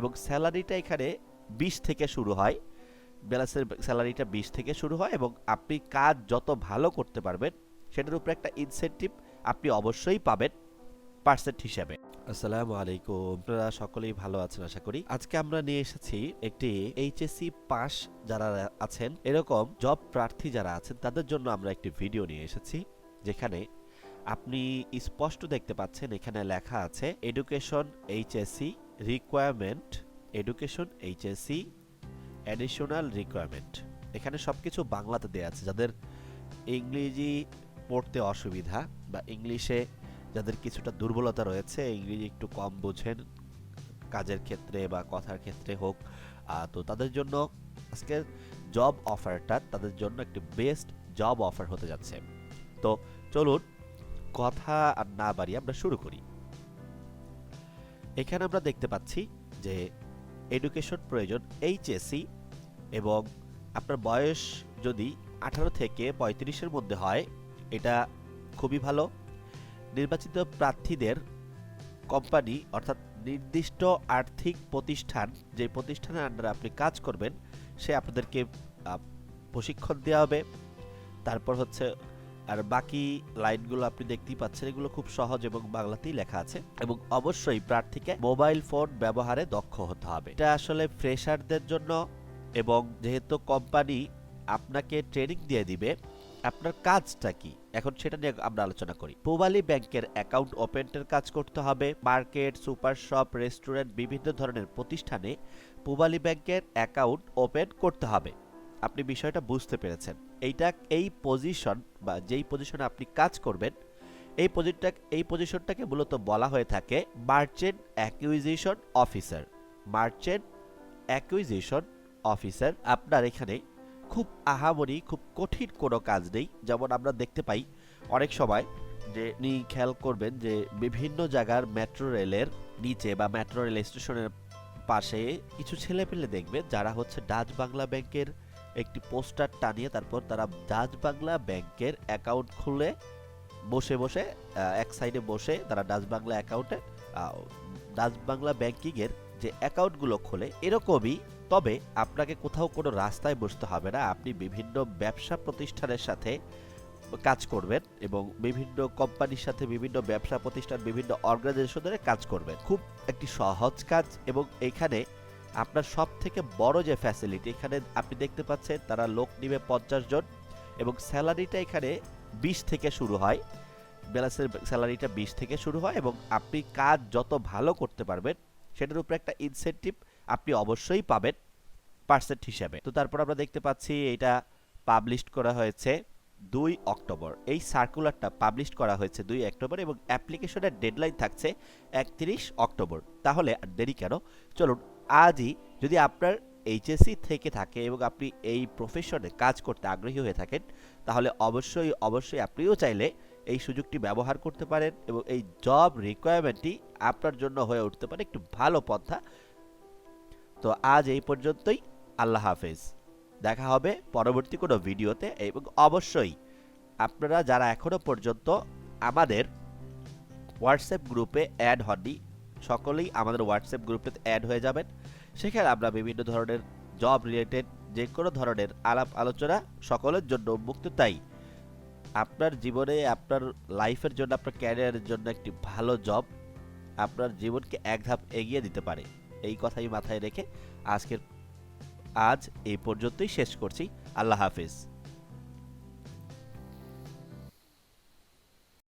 এবং স্যালারিটা এখানে বিশ থেকে শুরু হয়। বেলাসের স্যালারিটা বিশ থেকে শুরু হয় এবং আপনি কাজ যত ভালো করতে পারবেন, সেটার উপরে একটা ইনসেন্টিভ আপনি অবশ্যই পাবেন পার্সেন্ট হিসাবে। আসসালামু আলাইকুম। আপনারা সকলেই ভালো আছেন আশা করি। আজকে আমরা নিয়ে এসেছি একটি এইচএসসি পাস যারা আছেন, এরকম জব প্রার্থী যারা আছেন, তাদের জন্য আমরা একটি ভিডিও নিয়ে এসেছি, যেখানে আপনি স্পষ্ট দেখতে পাচ্ছেন এখানে লেখা আছে education HSC requirement education HSC additional requirement এখানে সব কিছু বাংলাতে দেওয়া আছে। যাদের ইংরেজি পড়তে অসুবিধা বা ইংলিশে যাদের কিছুটা দুর্বলতা রয়েছে, ইংরেজি একটু কম বোঝেন কাজের ক্ষেত্রে বা কথার ক্ষেত্রে হোক তো তাদের জন্য আজকের জব অফারটা তাদের জন্য একটি বেস্ট জব অফার হতে যাচ্ছে। তো চলুন কথা আর না বাড়িয়ে আমরা শুরু করি। এখানে আমরা দেখতে পাচ্ছি যে এডুকেশন প্রয়োজন এইচএসসি এবং আপনার বয়স যদি আঠারো থেকে পঁয়ত্রিশের মধ্যে হয়, এটা খুবই ভালো। নির্বাচিত প্রার্থীদের কোম্পানি অর্থাৎ নির্দিষ্ট আর্থিক প্রতিষ্ঠান, যে প্রতিষ্ঠানের আন্ডারে আপনি কাজ করবেন, সে আপনাদেরকে প্রশিক্ষণ দেওয়া হবে। তারপর হচ্ছে আর বাকি লাইনগুলো আপনি দেখতেই পাচ্ছেন, এগুলো খুব সহজ এবং বাংলাতেই লেখা আছে। এবং অবশ্যই প্রার্থীকে মোবাইল ফোন ব্যবহারে দক্ষ হতে হবে। এটা আসলে ফ্রেশারদের জন্য এবং যেহেতু কোম্পানি আপনাকে ট্রেনিং দিয়ে দিবে, আপনার কাজটা কি? এখন সেটা নিয়ে আমরা আলোচনা করি। পূবালী ব্যাংকের অ্যাকাউন্ট ওপেনের কাজ করতে হবে। মার্কেট, সুপার শপ, রেস্টুরেন্ট, বিভিন্ন ধরনের প্রতিষ্ঠানে পূবালী ব্যাংকের অ্যাকাউন্ট ওপেন করতে হবে। আপনি বিষয়টা বুঝতে পেরেছেন। এইটা এই পজিশন বা যেই পজিশনে আপনি কাজ করবেন, এই পজিশনটা এই পজিশনটাকে মূলত বলা হয়ে থাকে merchant acquisition officer merchant acquisition officer আপনার এখানে খুব আহামরি, খুব কঠিন কোনো কাজ নেই। যেমন আমরা দেখতে পাই অনেক সময় যে আপনি খেয়াল করবেন যে বিভিন্ন জায়গার মেট্রো রেলের নিচে বা মেট্রো রেল স্টেশনের পাশে কিছু ছেলে পেলে দেখবেন যারা হচ্ছে ডাচ বাংলা ব্যাংকের একটি পোস্টার টানিয়ে তারপর তারা ডাচ বাংলা ব্যাংকের অ্যাকাউন্ট খুলে বসে বসে এক সাইডে বসে তারা ডাচ বাংলা অ্যাকাউন্টে ডাচ বাংলা ব্যাংকিংয়ের যে অ্যাকাউন্টগুলো খোলে এরকমই। তবে আপনাকে কোথাও কোনো রাস্তায় বসতে হবে না। আপনি বিভিন্ন ব্যবসা প্রতিষ্ঠানের সাথে কাজ করবেন এবং বিভিন্ন কোম্পানির সাথে বিভিন্ন ব্যবসা প্রতিষ্ঠান, বিভিন্ন অর্গানাইজেশনের কাজ করবেন। খুব একটি সহজ কাজ এবং এখানে আপনার সব থেকে বড় যে ফ্যাসিলিটি এখানে আপনি দেখতে পাচ্ছেন তারা লোক নিবে পঞ্চাশ জন এবং স্যালারিটা এখানে বিশ থেকে শুরু হয়। বেলাসের স্যালারিটা বিশ থেকে শুরু হয় এবং আপনি কাজ যত ভালো করতে পারবেন, সেটার উপরে একটা ইনসেন্টিভ আপনি অবশ্যই পাবেন পার্সেন্ট হিসাবে। তো তারপর আমরা দেখতে পাচ্ছি এটা পাবলিশ করা হয়েছে দুই অক্টোবর। এই সার্কুলারটা পাবলিশ করা হয়েছে দুই অক্টোবর এবং অ্যাপ্লিকেশনের ডেডলাইন থাকছে একত্রিশ অক্টোবর। তাহলে আর দেরি কেন? চলুন আজই যদি আপনার এইচএসসি থেকে থাকে এবং আপনি এই প্রফেশনে কাজ করতে আগ্রহী হয়ে থাকেন, তাহলে অবশ্যই অবশ্যই আপনিও চাইলে এই সুযোগটি ব্যবহার করতে পারেন এবং এই জব রিকোয়ারমেন্টটি আপনার জন্য হয়ে উঠতে পারে একটু ভালো পন্থা। তো আজ এই পর্যন্তই। আল্লাহ হাফেজ। দেখা হবে পরবর্তী কোনো ভিডিওতে এবং অবশ্যই আপনারা যারা এখনও পর্যন্ত আমাদের হোয়াটসঅ্যাপ গ্রুপে অ্যাড হননি, সকলেই আমাদের হোয়াটসঅ্যাপ গ্রুপে অ্যাড হয়ে যাবেন। সেখানে আমরা বিভিন্ন ধরনের জব রিলেটেড যে কোনো ধরনের আলাপ আলোচনা সকলের জন্য উন্মুক্ত তাই। আপনার জীবনে, আপনার লাইফের জন্য, আপনার ক্যারিয়ারের জন্য একটি ভালো জব আপনার জীবনকে এক ধাপ এগিয়ে দিতে পারে। এই কথাই মাথায় রেখে আজকের, আজ এই পর্যন্তই শেষ করছি। আল্লাহ হাফিজ।